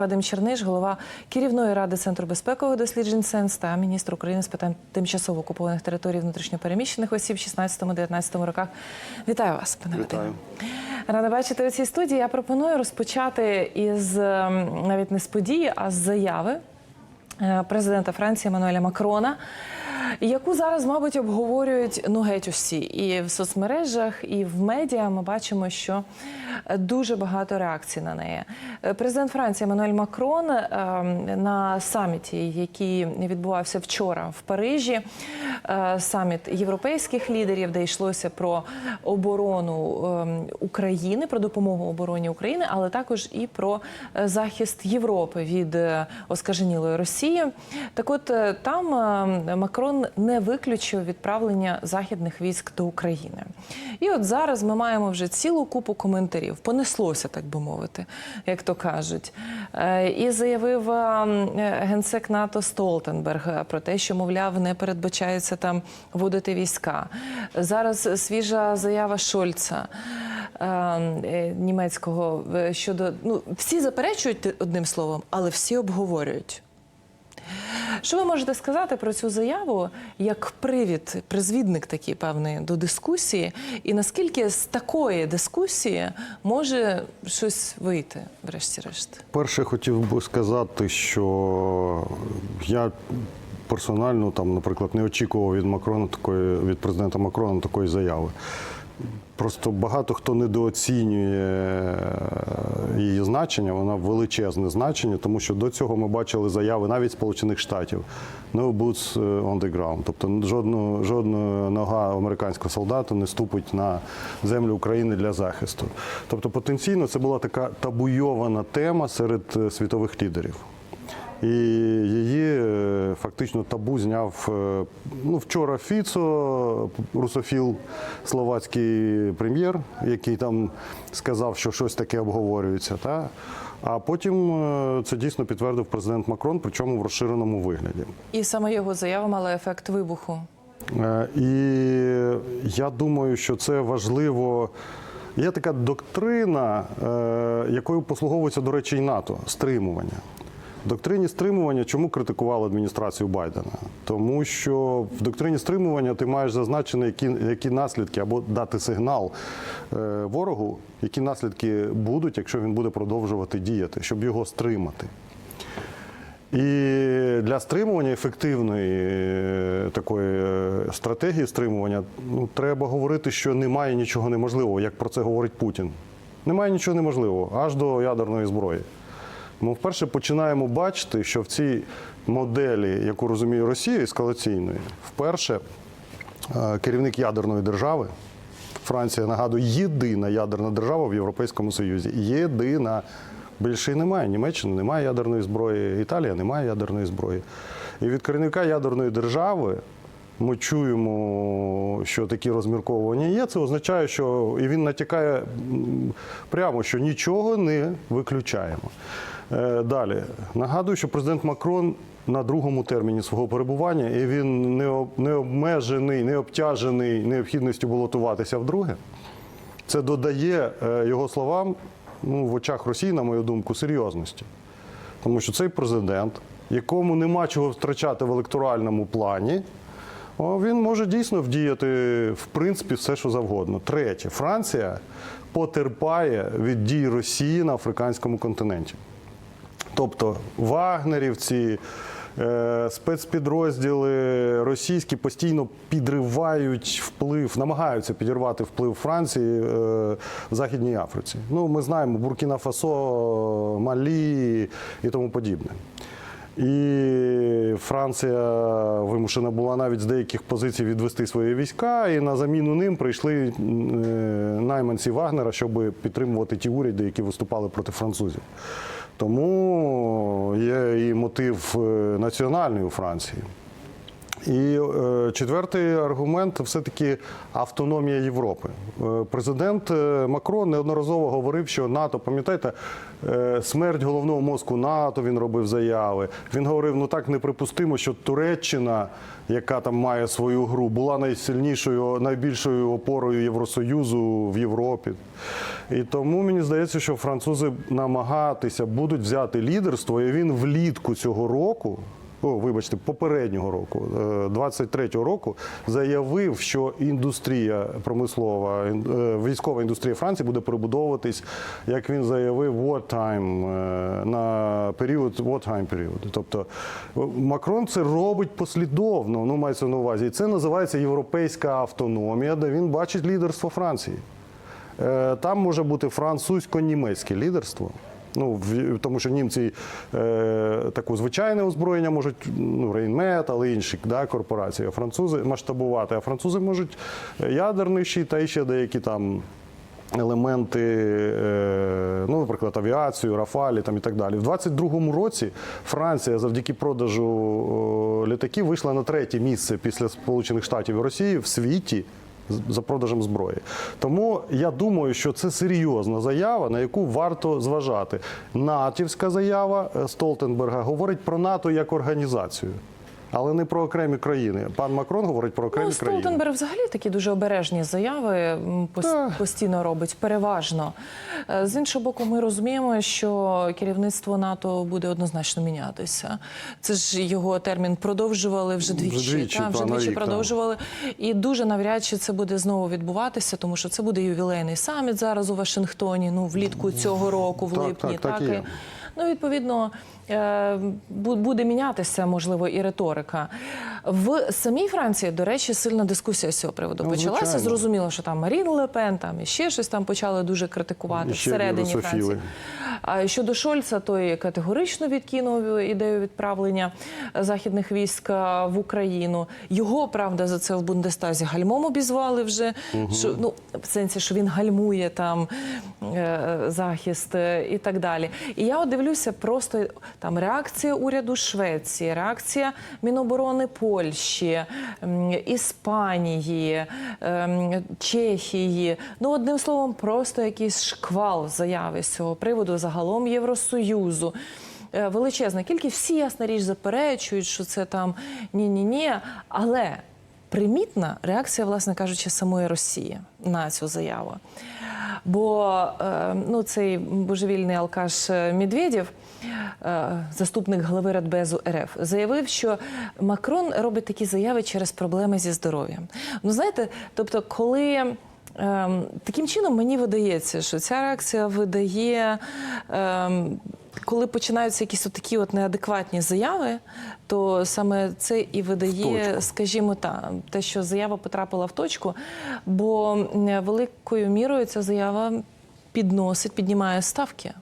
Вадим Черниш, голова керівної ради Центру безпекових досліджень СЕНС та міністр України з питань тимчасово окупованих територій внутрішньопереміщених осіб в 16-19 роках. Вітаю вас, пане Вітаю. Рада бачити у цій студії. Я пропоную розпочати із ем, навіть не з події, а з заяви е, президента Франції Еммануеля Макрона. Яку зараз, мабуть, обговорюють ну геть усі і в соцмережах, і в медіа ми бачимо, що дуже багато реакцій на неї. Президент Франції Еммануель Макрон е, на саміті, який відбувався вчора в Парижі, е, саміт європейських лідерів, де йшлося про оборону е, України, про допомогу обороні України, але також і про е, захист Європи від е, оскаженілої Росії. Так, от там е, Не виключив відправлення західних військ до України. І от зараз ми маємо вже цілу купу коментарів. Понеслося, так би мовити, як то кажуть. Е, І заявив е, генсек НАТО Столтенберг е, про те, що, мовляв, не передбачається там вводити війська. Зараз свіжа заява Шольца. е, е, Німецького е, щодо ну всі заперечують одним словом, але всі обговорюють. Що ви можете сказати про цю заяву як привід, призвідник такий певний до дискусії, і наскільки з такої дискусії може щось вийти, врешті-решт? Перше, хотів би сказати, що я персонально там, наприклад, не очікував від Макрона такої від президента Макрона такої заяви. Просто багато хто недооцінює її значення, вона величезне значення, тому що до цього ми бачили заяви навіть Сполучених Штатів no boots on the ground. Тобто жодного, жодна нога американського солдата не ступить на землю України для захисту. Тобто потенційно це була така табуйована тема серед е, світових лідерів. І її е, фактично табу зняв е, ну, вчора Фіцо, русофіл, словацький прем'єр, який там сказав, що щось таке обговорюється. Та? А потім е, це дійсно підтвердив президент Макрон, причому в розширеному вигляді. І саме його заява мала ефект вибуху. І я думаю, що це важливо. Є така доктрина, якою послуговується, до речі, і НАТО стримування. Доктрині стримування чому критикували адміністрацію Байдена? Тому що в доктрині стримування ти маєш зазначені, які, які наслідки або дати сигнал е, ворогу, які наслідки будуть, якщо він буде продовжувати діяти, щоб його стримати. І для стримування ефективної е, такої е, стратегії стримування ну, треба говорити, що немає нічого неможливого, як про це говорить Путін. Немає нічого неможливого аж до ядерної зброї. Ми вперше починаємо бачити, що в цій моделі, яку розуміє Росія, ескалаційної, вперше е, керівник ядерної держави, Франція, нагадую, єдина ядерна держава в Європейському Союзі. Єдина. Більше й немає. Німеччина немає ядерної зброї, Італія немає ядерної зброї. І від керівника ядерної держави ми чуємо, що такі розмірковування є. Це означає, що і він натякає прямо, що нічого не виключаємо. Е, Далі нагадую, що президент Макрон на другому терміні свого перебування, і він не обмежений, не обтяжений необхідністю балотуватися вдруге. Це додає е, його словам ну, в очах Росії, на мою думку, серйозності. Тому що цей президент, якому нема чого втрачати в електоральному плані, він може дійсно вдіяти в принципі все, що завгодно. Третє, Франція потерпає від дій Росії на африканському континенті. Тобто вагнерівці, е, спецпідрозділи російські постійно підривають вплив, намагаються підірвати вплив Франції е, в Західній Африці. Ну, ми знаємо Буркіна Фасо, Малі і тому подібне. І Франція вимушена була навіть з деяких позицій відвести свої війська, і на заміну ним прийшли е, найманці Вагнера, щоб підтримувати ті уряди, які виступали проти французів. Тому є і мотив е, національний у Франції. І е, четвертий аргумент все-таки автономія Європи. Е, президент е, Макрон неодноразово говорив, що НАТО, пам'ятаєте, смерть головного мозку НАТО він робив заяви. Він говорив, ну так неприпустимо, що Туреччина, яка там має свою гру, була найсильнішою, найбільшою опорою Євросоюзу в Європі. І тому мені здається, що французи намагатися будуть взяти лідерство, і він влітку цього року. О, вибачте, попереднього року, е, 23-го року, заявив, що індустрія промислова, е, військова індустрія Франції буде перебудовуватись, як він заявив, wartime, е, на період wartime період. Тобто е, Макрон це робить послідовно, ну мається на увазі. Це називається європейська автономія, де він бачить лідерство Франції. Е, Там може бути французько-німецьке лідерство. Ну, тому що німці е, таку звичайне озброєння можуть, ну, Рейнмет, але інші да, корпорації, а французи масштабувати, а французи можуть ядерний щит та ще деякі там елементи, е, ну, наприклад, авіацію, Рафалі там, і так далі. В 22-му році Франція завдяки продажу літаків вийшла на третє місце після Сполучених Штатів і Росії в світі за продажем зброї. Тому я думаю, що це серйозна заява, на яку варто зважати. Натівська заява е, Столтенберга говорить про НАТО як організацію. Але не про окремі країни. Пан Макрон говорить про окремі Ну, країни. Столтенберг взагалі такі дуже обережні заяви постійно робить, переважно. Е, З іншого боку, ми розуміємо, що керівництво НАТО буде однозначно мінятися. Це ж його термін продовжували вже двічі. двічі, та, вже двічі рік, та. продовжували. І дуже навряд чи це буде знову відбуватися, тому що це буде ювілейний саміт зараз у Вашингтоні, ну влітку цього року, в Так, липні. так, так і є. Ну, відповідно, е, буде мінятися, можливо, і риторика. В самій Франції, до речі, сильна дискусія з цього приводу Ну, почалася. звичайно. Зрозуміло, що там Марін Лепен, там і ще щось там почали дуже критикувати ще всередині. Франції. А щодо Шольца, той категорично відкинув ідею відправлення західних військ в Україну. Його правда за це в Бундестазі гальмом обізвали вже. Що ну в сенсі, що він гальмує там е, захист е, і так далі. І я от дивлюся, просто там реакція уряду Швеції, реакція Міноборони Польщі, Іспанії, ем, Чехії. Ну, одним словом, просто якийсь шквал заяви з цього приводу загалом Євросоюзу. Е, Величезна кількість, всі ясна річ заперечують, що це там ні-ні-ні. Але примітна реакція, власне кажучи, самої Росії на цю заяву. Бо е, ну, цей божевільний алкаш е, Медведєв, е, заступник голови Радбезу РФ, заявив, що Макрон робить такі заяви через проблеми зі здоров'ям. Ну знаєте, тобто, коли. Ем, таким чином мені видається, що ця реакція видає, ем, коли починаються якісь такі от неадекватні заяви, то саме це і видає, точку. скажімо так, те, що заява потрапила в точку, бо великою мірою ця заява підносить, піднімає ставки.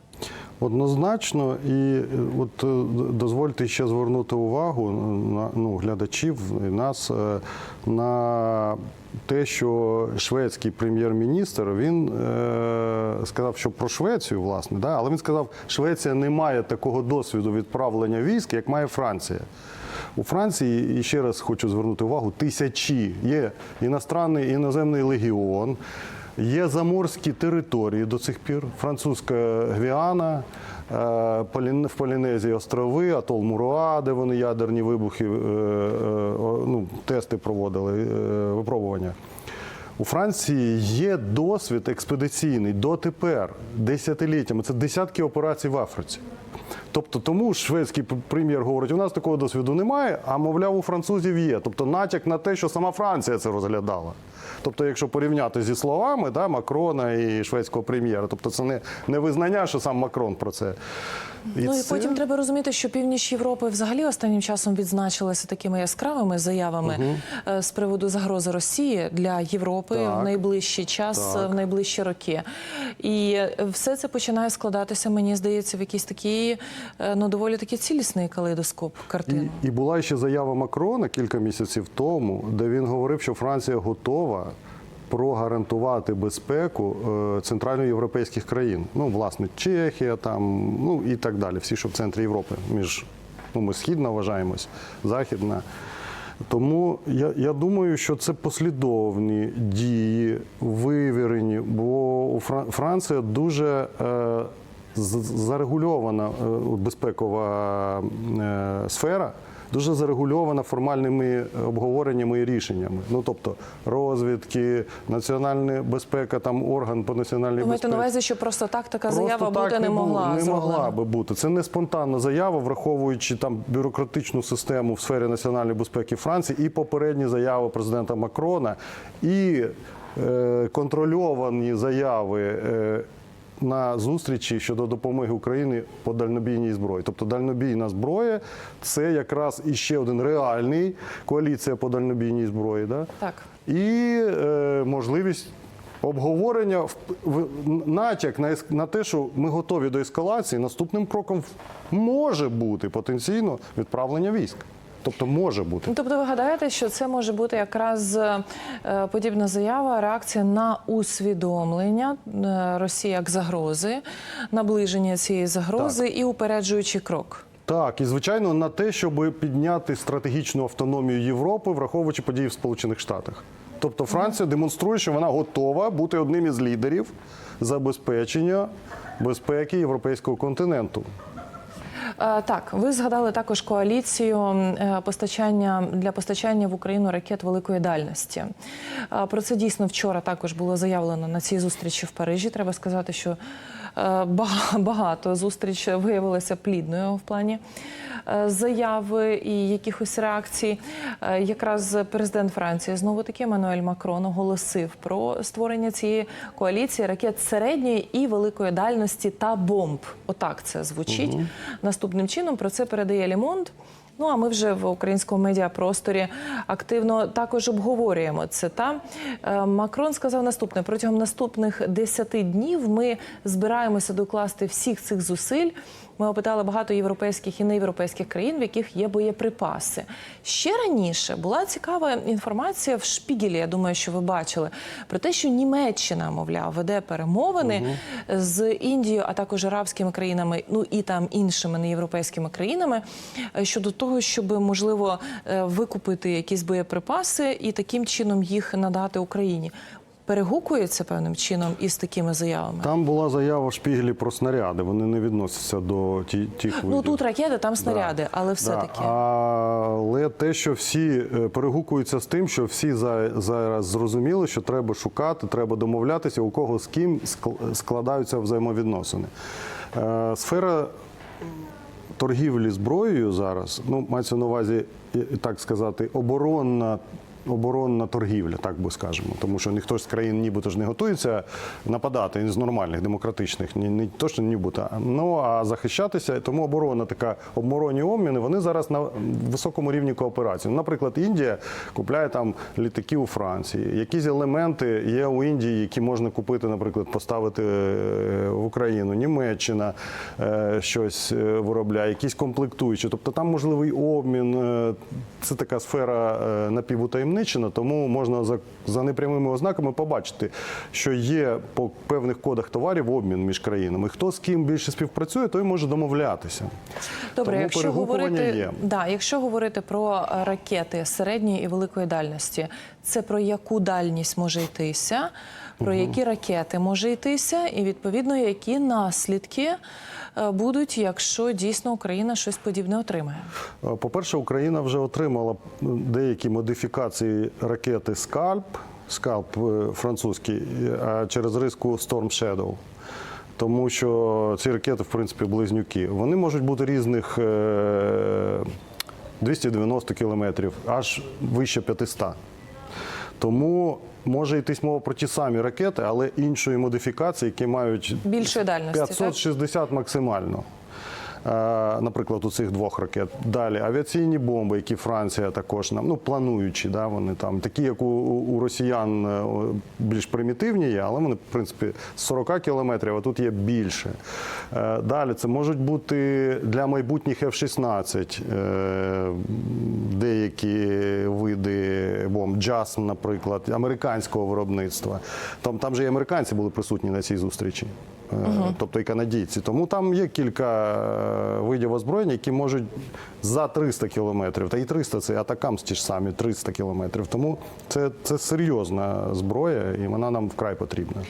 Однозначно, і е, от е, дозвольте ще звернути увагу на ну, глядачів і нас е, на те, що шведський прем'єр-міністр він е, сказав, що про Швецію, власне, да, але він сказав, що Швеція не має такого досвіду відправлення військ, як має Франція. У Франції, і ще раз хочу звернути увагу, тисячі є іностранний іноземний легіон. Є заморські території до цих пір, французька Гвіана, е, в Полінезії острови, Атол Муруа, де вони ядерні вибухи, е, е, ну, тести проводили, випробування. У Франції є досвід експедиційний дотепер, десятиліттями. Це десятки операцій в Африці. Тобто тому шведський прем'єр говорить, у нас такого досвіду немає, а мовляв, у французів є. Тобто натяк на те, що сама Франція це розглядала. Тобто, якщо порівняти зі словами да, Макрона і шведського прем'єра, тобто це не, не визнання, що сам Макрон про це. ну і це- потім треба розуміти, що північ Європи взагалі останнім часом відзначилася такими яскравими заявами е, з приводу загрози Росії для Європи Так. в найближчий час, Так. в найближчі роки. І е, все це починає складатися, мені здається, в якийсь такий е, ну доволі такий цілісний калейдоскоп картину. І, і була ще заява Макрона кілька місяців тому, де він говорив, що Франція готова прогарантувати безпеку е, центральноєвропейських країн. Ну, власне, Чехія, там, ну і так далі. Всі, що в центрі Європи, між ну, ми східна вважаємось, західна. Тому я, я думаю, що це послідовні дії, вивірені, бо у Фран- Франція дуже е, зарегульована е, безпекова е, сфера. Дуже зарегульована формальними обговореннями і рішеннями. Ну тобто розвідки, національна безпека, там орган по національній Ви маєте безпеці. на увазі, що просто так така Просто заява так бути не могла не зроблена? могла би бути. Це не спонтанна заява, враховуючи там бюрократичну систему в сфері національної безпеки Франції і попередні заяви президента Макрона, і е, контрольовані заяви. На зустрічі щодо допомоги Україні по дальнобійній зброї. Тобто дальнобійна зброя це якраз іще один реальний коаліція по дальнобійній зброї. Да? Так. і е, можливість обговорення в, в натяк на, на те, що ми готові до ескалації. Наступним кроком може бути потенційно відправлення військ. Тобто може бути. Ну, Тобто ви гадаєте, що це може бути якраз е, подібна заява, реакція на усвідомлення е, Росії як загрози, наближення цієї загрози і упереджуючий крок. Так, і звичайно на те, щоб підняти стратегічну автономію Європи, враховуючи події в Сполучених Штатах. Тобто Франція демонструє, що вона готова бути одним із лідерів забезпечення безпеки європейського континенту. Е, Так, ви згадали також коаліцію е, постачання для постачання в Україну ракет великої дальності. Е, Про це дійсно вчора також було заявлено на цій зустрічі в Парижі. Треба сказати, що багато зустріч виявилася плідною в плані е, заяви і якихось реакцій. Е, Якраз президент Франції знову таки Еммануель Макрон оголосив про створення цієї коаліції ракет середньої і великої дальності та бомб. Отак це звучить. Наступним чином про це передає Лімонд. Ну а ми вже в українському медіапросторі активно також обговорюємо це. Та Е, Макрон сказав наступне: протягом наступних 10 днів ми збираємося докласти всіх цих зусиль. Ми опитали багато європейських і неєвропейських країн, в яких є боєприпаси. Ще раніше була цікава інформація в Шпігелі. Я думаю, що ви бачили про те, що Німеччина, мовляв, веде перемовини з Індією, а також арабськими країнами, ну і там іншими неєвропейськими країнами е, щодо того, щоб можливо е, викупити якісь боєприпаси і таким чином їх надати Україні. Перегукується певним чином із такими заявами. Там була заява в Шпігелі про снаряди. Вони не відносяться до ті, тих видів. Ну тут ракети, там снаряди, але все Да. таки. Але те, що всі е, перегукуються з тим, що всі за- зараз зрозуміли, що треба шукати, треба домовлятися, у кого з ким ск- складаються взаємовідносини. Е, Сфера торгівлі зброєю зараз, ну мається на увазі, так сказати, оборонна. Оборонна торгівля, так би скажемо, тому що ніхто з країн нібито ж не готується нападати з нормальних демократичних, ні, не то, що нібито, ну а захищатися. Тому оборона така оборонні обміни, вони зараз на високому рівні кооперації. Наприклад, Індія купляє там літаки у Франції. Якісь елементи є у Індії, які можна купити, наприклад, поставити е, в Україну. Німеччина е, щось е, виробляє, якісь комплектуючі. Тобто там можливий обмін. Це така сфера е, напівутаємничена, тому можна за, за непрямими ознаками побачити, що є по певних кодах товарів обмін між країнами. Хто з ким більше співпрацює, той може домовлятися. Добре, Тому якщо говорити, є. да, якщо говорити про ракети середньої і великої дальності, це про яку дальність може йтися, про які ракети може йтися, і відповідно які наслідки е, будуть, якщо дійсно Україна щось подібне отримає. Е, По-перше, Україна вже отримала деякі модифікації ракети Скальп, Скальп е, французький, через риску Storm Shadow. Тому що ці ракети, в принципі, близнюки. Вони можуть бути різних е, 290 кілометрів, аж вище 500. Тому може йтись мова про ті самі ракети, але іншої модифікації, які мають Більшої дальності, так? 560 максимально. Наприклад, у цих двох ракет. Далі авіаційні бомби, які Франція також нам ну плануючі, да, вони там такі, як у, у росіян е, більш примітивні є, але вони, в принципі, з 40 кілометрів, а тут є більше. Е, Далі це можуть бути для майбутніх F-16 е, деякі види бомб, JASM, наприклад, американського виробництва. Там, там же і американці були присутні на цій зустрічі. Е, Тобто і канадійці. Тому там є кілька видів озброєння, які можуть за 300 кілометрів, та і 300 це атакамс ті ж самі 300 кілометрів. Тому це, це серйозна зброя, і вона нам вкрай потрібна.